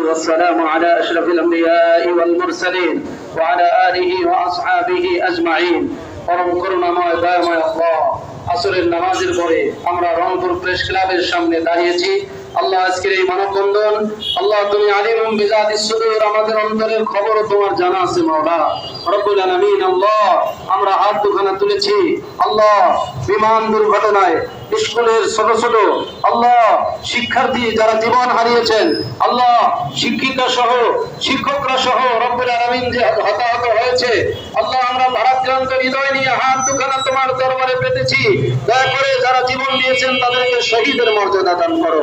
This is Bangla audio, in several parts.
والسلام على أشرف الأنبياء والمرسلين وعلى آله وأصحابه أجمعين পরম করুণাময় দয়াময় আল্লাহ আসরের নামাজের পরে আমরা রংপুর প্রেস ক্লাবের সামনে দাঁড়িয়েছি আল্লাহ আজকের এই মানববন্ধন আল্লাহ তুমি আলিমুম বিজাতি সুদূর আমাদের অন্তরের খবর তোমার জানা আছে মাওলা রব্বুল আলামিন আল্লাহ আমরা হাত দুখানা তুলেছি আল্লাহ বিমান দুর্ঘটনায় স্কুলের ছোট ছোট, আল্লাহ শিক্ষার্থী যারা জীবন হারিয়েছেন, আল্লাহ শিক্ষিকা সহ, শিক্ষকরা সহ রব্বুল আলামিন যে হতাহত হয়েছে, আল্লাহ আমরা ভারাক্রান্ত হৃদয় নিয়ে হাত দুখানা তোমার দরবারে পেতেছি। দয়া করে যারা জীবন দিয়েছেন, তাদেরকে শহীদের মর্যাদা দান করো।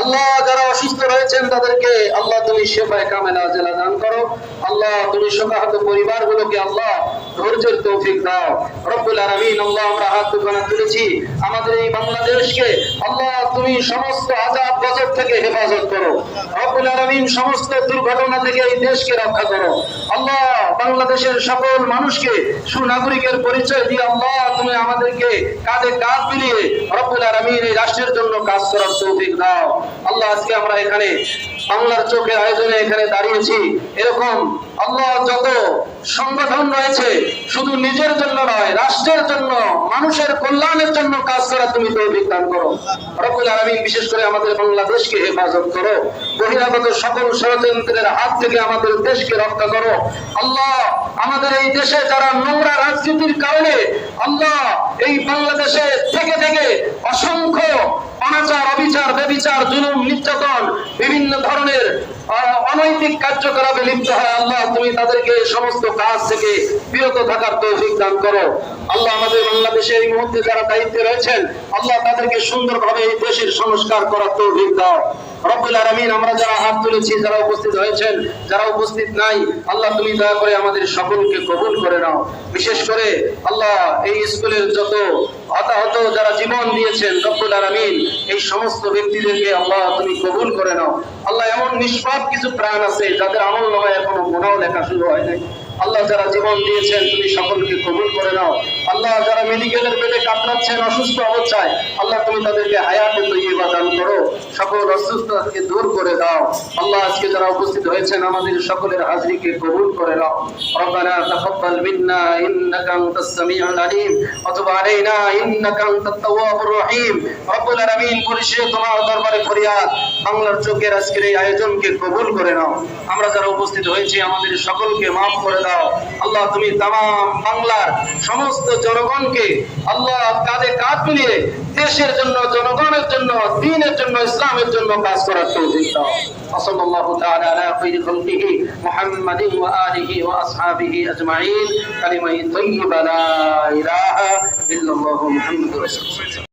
আল্লাহ যারা অসুস্থ রয়েছেন, তাদেরকে আল্লাহ তুমি শেফায় কামেলা জেলা দান করো। আল্লাহ তুমি শোকাহত পরিবারগুলোকে আল্লাহ ধৈর্যের তৌফিক দাও। রব্বুল আলামিন আল্লাহ আমরা হাত দুখানা তুলেছি। আমাদের এই বাংলাদেশকে, আল্লাহ তুমি সমস্ত আজাব, গজব থেকে হেফাজত করো। রব্বুল আলামিন, সমস্ত দুর্ঘটনা থেকে এই দেশকে রক্ষা করো। আল্লাহ, বাংলাদেশের সকল মানুষকে, সুনাগরিকের পরিচয় দিয়ে আল্লাহ তুমি আমাদেরকে কাঁধে কাঁধ মিলিয়ে রব্বুল আলামিন এই রাষ্ট্রের জন্য কাজ করার তৌফিক দাও। আল্লাহ, আজকে আমরা এখানে বাংলার চোখের আয়োজনে এখানে দাঁড়িয়েছি। এরকম আল্লাহ যত সংগঠন রয়েছে, শুধু নিজের জন্য নয়, রাষ্ট্রের জন্য, মানুষের কল্যাণের জন্য কাজ করা তুমি তৌফিক দান করো। আলামিন বিশেষ করে আমাদের বাংলাদেশকে হেফাজত করো। বহিরাগত সকল ষড়যন্ত্রের হাত থেকে আমাদের দেশকে রক্ষা করো। আল্লাহ, আমাদের এই দেশে যারা নোংরা রাজনীতির কারণে, আল্লাহ, এই বাংলাদেশে থেকে থেকে অসংখ্য বেবিচার জুলুম নির্যাতন বিভিন্ন ধরনের অনৈতিক কার্যকলাপে লিপ্ত হয়। আল্লাহ, তুমি তাদেরকে সমস্ত কাজ থেকে বিরত থাকার তৌফিক দান করো। আল্লাহ আমাদের বাংলাদেশে এই মুহূর্তে যারা দায়িত্বে রয়েছেন, আল্লাহ তাদেরকে সুন্দরভাবে এই দেশের সংস্কার করার তৌফিক দাও। রব্বুল আলামিন, আমরা যারা হাত তুলেছি, যারা উপস্থিত হয়েছেন, যারা উপস্থিত নাই, আল্লাহ তুমি দয়া করে আমাদের সকলকে কবুল করে নাও। বিশেষ করে আল্লাহ এই স্কুলের যত হতাহত যারা জীবন দিয়েছেন, রব্বুল আলামিন, এই সমস্ত ব্যক্তিদেরকে আল্লাহ তুমি কবুল করে নাও। আল্লাহ এমন নিষ্পাপ কিছু প্রাণ আছে, যাদের আমল নামায় এখনও গোনাও লেখা শুরু হয় নাই। আল্লাহ যারা জীবন দিয়েছেন, তুমি সকলকে কবুল করে নাও। আল্লাহ যারা মেডিকেলের বেডে কাতরাচ্ছেন, অসুস্থ অবস্থায়, আল্লাহ তুমি তাদেরকে হায়াতে তৈবা দান করো। সকল অসুস্থতাকে দূর করে দাও আল্লাহ আজকে যারা উপস্থিত হয়েছেন আমাদের সকলের হাজরিকে কবুল করে নাও ربنا تقبل منا انك انت السميع العليم وتب علينا انك انت التواب الرحيم رب العالمين পরিশেষে তোমার দরবারে ফরিয়াদ বাংলার চোখের আজকের এই আয়োজনকে কবুল করে নাও আমরা যারা উপস্থিত হয়েছি আমাদের সকলকে মাফ করে দাও আল্লাহ তুমি তাম বাংলার সমস্ত জনগণকে আল্লাহ কাঁধে কাঁধ মিলিয়ে দেশের জন্য জনগণের জন্য দিনের জন্য ইসলামের জন্য কাজ وأحسن توفيقا وصلى الله تعالى على خير خلقه محمد وآله وأصحابه أجمعين. كلمة طيبة لا إله إلا الله محمد رسول الله.